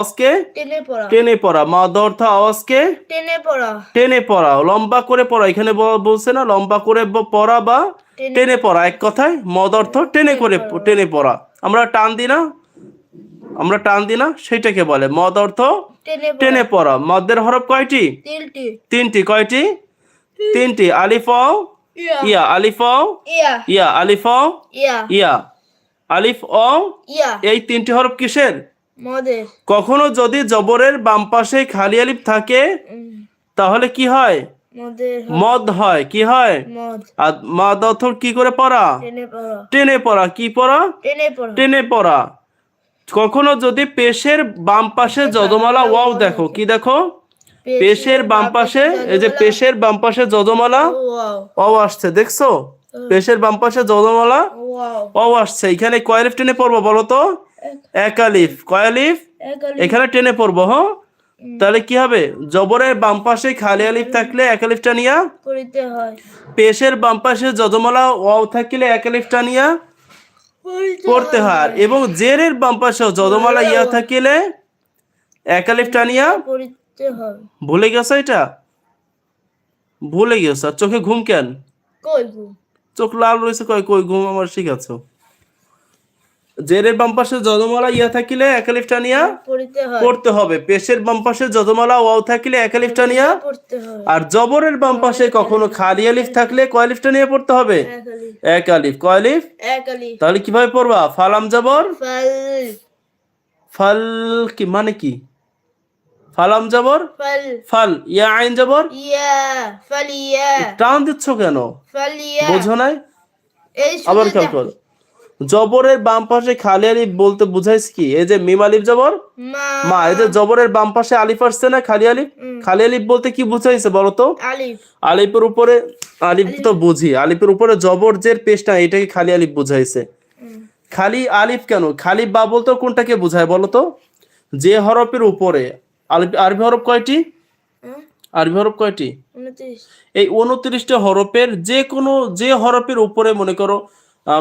আওয়াজকে টেনে পড়া। টেনে পড়া। মদ অর্থ আওয়াজকে টেনে পড়া। টেনে পড়া লম্বা করে পড়া এখানে বলছে না লম্বা করে পড়া বা টেনে- পড়া। এক কথায় মদ অর্থ টেনে করে টেনে পড়া। আমরা টান দিই না? আমরা টান দিই না? সেটাকে বলে। মদ অর্থ টেনে পড়া। মদের হরফ কয়টি? তিনটি। কয়টি? তিনটি। আলিফ ইয়া। ইয়া। আলিফ ইয়া। ইয়া। আলিফ ইয়া। ইয়া। আলিফ অ ইয়া। এই তিনটি হরফ কিসের? কখনো যদি জবরের বাম পাশে খালি আলিফ থাকে তাহলে কি হয়? মদ হয়। কি হয়? মদ। আর মদ অর্থ কি করে পড়া? টেনে পড়া। কি পড়া? টেনে পড়া। কখনো যদি পেশের বাম পাশে যদমালা ওয়াও দেখো কি দেখো? পেশের বাম পাশে এই যে পেশের বাম পাশে যদমালা ওয়াও। আসছে দেখছ? পেশের বাম পাশে যদমালা ওয়াও। আসছে। এখানে কয় টেনে পড়ব বলো তো? এক আলিফ। কয় আলিফ? এখানে টেনে পড়ব হ্যাঁ? তাহলে কি হবে? জবরের বাম পাশে খালি আলিফ থাকলে এক আলিফটা নিয়া? হয়। পেশের বাম পাশে যদমালা ওয়াও থাকলে এক আলিফটা নিয়া? পড়তে হয়। এবং জেরের বাম পাশে যদমালা ইয়া থাকিলে এক হয়। ভুলে গেছো এটা? ভুলে গেছো। চোখে ঘুম কেন? কই চোখ লাল রয়েছে কয় কই ঘুম আমার শিখাচ্ছ? জেরের বাম পাশে যদমালা ইয়া থাকিলে এক আলিফটা নিয়া পড়তে হবে। পেশের বাম পাশে যদমালা ওয়াও থাকিলে এক আলিফটা নিয়া আর জবরের বাম পাশে কখনো খালি আলিফ থাকলে কয় আলিফটা নিয়ে পড়তে হবে? এক আলিফ। কয় তাহলে কীভাবে পড়বা? ফালাম জবর? ফাল। কি মানে কি? ফালাম জবর? ফাল। ইয়া আইন জবর? ইয়া। টান দিচ্ছ কেন? বোঝো নাই? আবার খেয়াল করো। জবরের বাম পাশে খালি আলিফ বলতে বুঝাইছ কি? এই যে মিম আলিফ জবর? মা। এই যে জবরের বাম পাশে আলিফ আসছে না খালি আলিফ? খালি আলিফ বলতে কি বুঝাইছে বলো তো? আলিফ। আলিফের উপরে আলিফ তো বুঝি। আলিফের উপরে জবর জের পেশটা এটাকে খালি আলিফ বুঝাইছে। খালি আলিফ কেন? খালি বা বলতো কোনটাকে বোঝায় বলো তো? যে হরফের উপরে আলিফ আরবি হরফ কয়টি? আরবি হরফ কয়টি? এই উনত্রিশটা হরফের যে কোনো যে হরফের উপরে মনে করো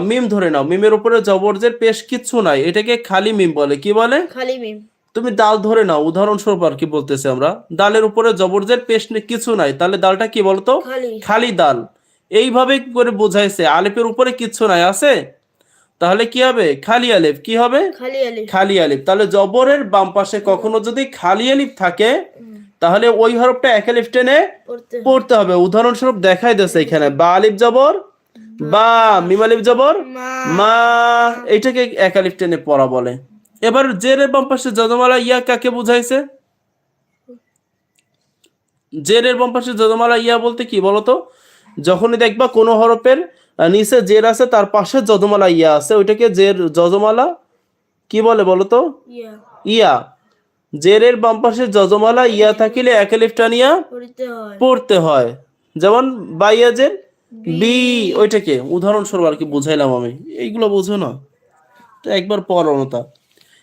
মিম ধরে নাও। মিমের উপরে জবরজের পেশ কিচ্ছু নাই। এটাকে খালি মিম বলে। কি বলে? খালি মিম। তুমি ডাল ধরে নাও। উদাহরণস্বরূপ আর কি বলতেছি আমরা। ডালের উপরে জবরজের পেশ কিছু নাই। তাহলে ডালটা কি বলতো? খালি। ডাল। এইভাবে করে বোঝাইছে। আলিফের উপরে কিচ্ছু নাই আছে? তাহলে কি হবে? খালি আলিফ কি হবে? খালি আলিফ তাহলে জবরের বাম পাশে কখনো যদি খালি আলিফ থাকে তাহলে ওই হরফটা এক আলিফ টেনে পড়তে হবে। উদাহরণস্বরূপ দেখাই দিচ্ছে এখানে। বা আলিফ জবর বা মিম আলিফ জবর? মা। এটাকে এক টেনে পড়া বলে। এবার জেরের বাম পাশে যদমালা ইয়া কাকে বুঝাইছে? জেরের বাম পাশে যদমালা ইয়া বলতে কি বলতো? যখনই দেখবা কোনো হরফের নিচে জের আছে তার পাশে যদমালা ইয়া আছে ওইটাকে জের যজমালা কি বলে বলতো? ইয়া। জেরের বাম পাশে যজমালা ইয়া থাকিলে এক আলিফটা নিয়া হয়। পড়তে হয়। যেমন বাইয়াজের বি ওইটাকে উদাহরণস্বরূপ আর কি বুঝাইলাম আমি। এইগুলো বুঝো না। তো একবার পড়ো না তা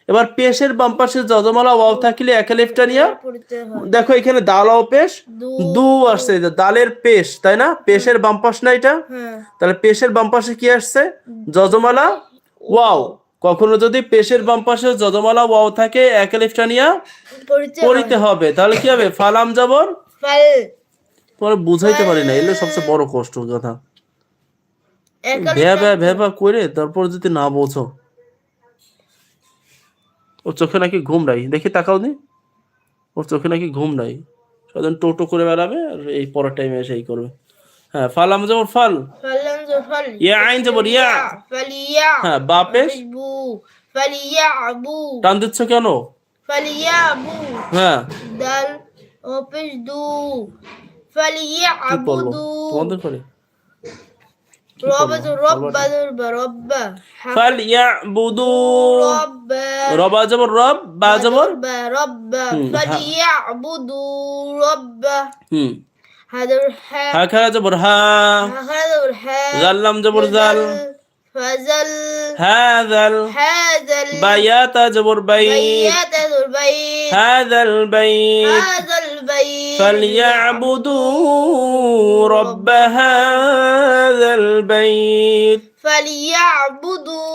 এবার পেশের বাম পাশে যজমালা ওয়াও থাকলে এক আলিফটা নিয়া হয়। দেখো এখানে দাল ও পেশ দু। আসছে দালের পেশ তাই না? পেশের বাম পাশ না এটা? হ্যাঁ। তাহলে পেশের বাম পাশে কি আসছে? যজমালা ওয়াও। কখনো যদি পেশের বাম পাশে যজমালা ওয়াও থাকে এক আলিফটা নিয়া পড়িতে হবে। তাহলে কি হবে? ফালাম জবর? ফাল। পরে বুঝাইতে পারি না এগুলো সবচেয়ে বড় কষ্ট কথা। ভেবা ভেবা করে তারপর যদি না বোঝো। ওর চোখে নাকি ঘুম নাই দেখি তাকাও নি। ওর চোখে নাকি ঘুম নাই। সাধারণ টোটো করে বেড়াবে আর এই পরের টাইমে এসে এই করবে। হ্যাঁ ফাল ফালাম যেমন ফাল। ইয়া আইন জবর ইয়া। হ্যাঁ বাপেশ। টান দিচ্ছ কেন? হ্যাঁ। দাল অপেশ দু। ফালিয়া কি বলবো আবুদু তোমাদের করে রব রব্বা রব্বা ফাল ইয়া বুদু রব্বা রবা জবর রব বা জবর رب رب হুম, فليعبدوا رب হুম هذا الحاء হা খা জবর হা هذا الحاء জাল্লাম জবর জাল فزل হাযাল هذا বায়াতা জবর বাই البيت البيت হাযাল বাইত هذا البيت البيت فليعبدوا رب هذا البيت فليعبدوا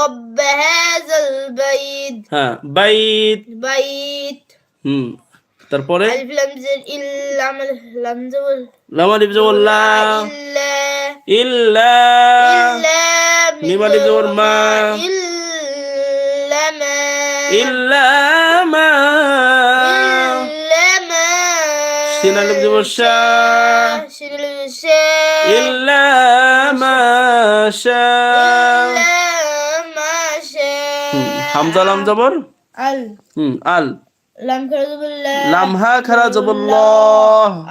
رب هذا البيت হ্যাঁ বাইত بيت হুম তারপরে ألف لم زر إلا عمل لم زر লামা লিপ জবর লা إلا ইল্লা إلا ميم ألف زبر ما. إلا ما ইল্লা মা إلا ما সিন আলিফ জবর শা شين الشاء ইল্লা মা শা إلا ما হুম, شاء হামজা লাম জবর ال হুম আল لم كذب الله লামহা খারা জবর ল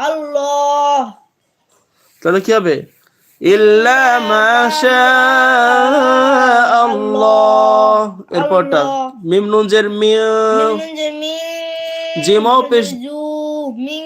الله তাহলে কি হবে ইল্লা মাশা আল্লাহ এরপরটা আল্লাহ। মিম নুন জের মিয়া من جميع জিমাও পেশ جو من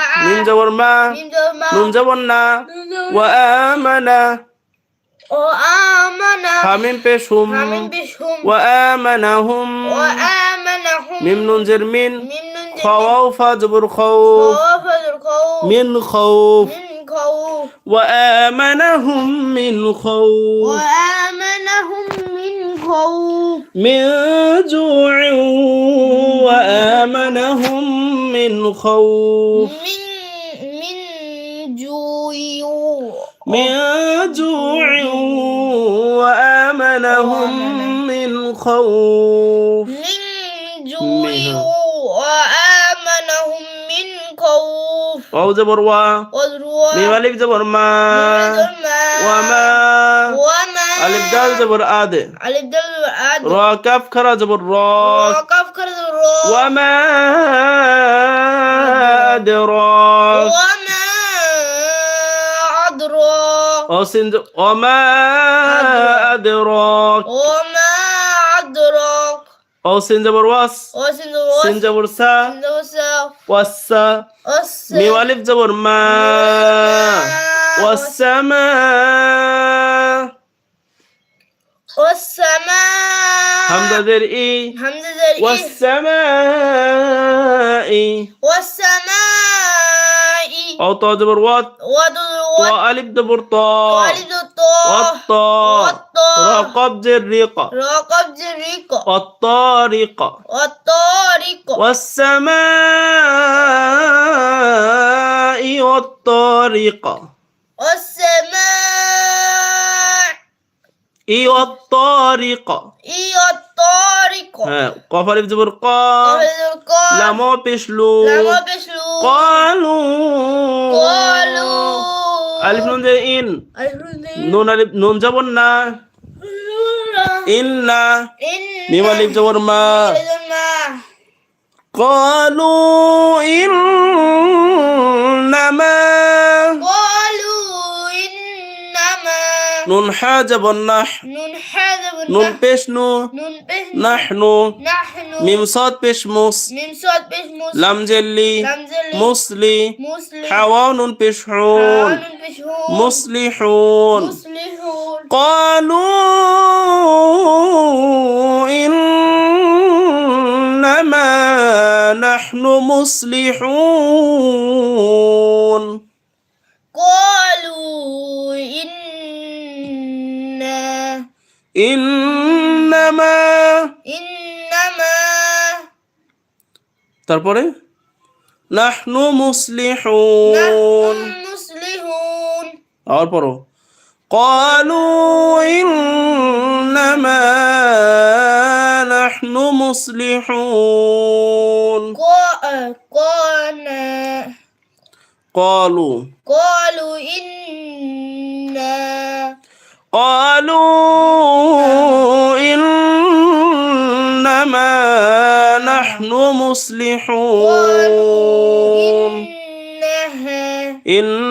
মিম জবর মা নুন জবর না ওয়া আমানা وآمن হামিম পেশ হুম من بهم ওয়া আমানাহুম وآمنهم মিম নুন জের মিন من ننجل খাওয়াও ফা জবর খাউফ خوف الخوف من خوف من خوف وآمنهم من خوف وآمنهم من خوف من جوع وآمنهم من خوف من من من جوع وآمنهم من خوف. من جوع وآمنهم من خوف. أو زبر وا. ميم ألف زبر ما. وما. وما. ألف دال زبر آد. ألف دال آد. را كاف خرا زبر را. كرد الرا وما. أدراك. وما. أدراك أصند وما أدراك. وما أدراك. أصند برواس أصند برواس سند برسا سند برسا وسا وسا ميوالف زبر ما. والسماء والسماء حمد ذر إي حمد ذر إي والسماء والسماء أو طا دبر وات. وات ألف دبر طا ألف دبر طا والطا والطا رقب جريقة. رقب جريقة. والطارقة والطارقة والسماء والطارقة والسماء. إي والطارقة إي والطارقة হ্যাঁ دبر আলিফ لا ما بيشلو لا ما بيشلو قالوا ألف نون زي إن نون ألف نون زبر نا إنا إن ميم ألف زبر ما ما قالوا إنما نون حاجب النح نون حاجب النح نون بشنو نون بشنو نحنو نحنو ميم صاد بش مص ميم صاد بش مص لم جلي. مصلي مصلي حوان بشحون مصلحون. قالوا إنما نحن مصلحون. তারপরে নাহনু মুসলিহুন نحن المصلحون আবার পড়ো قالوا إنما نحن مصلحون قا- قانا قالوا قالوا إنا قالوا فرحون إنها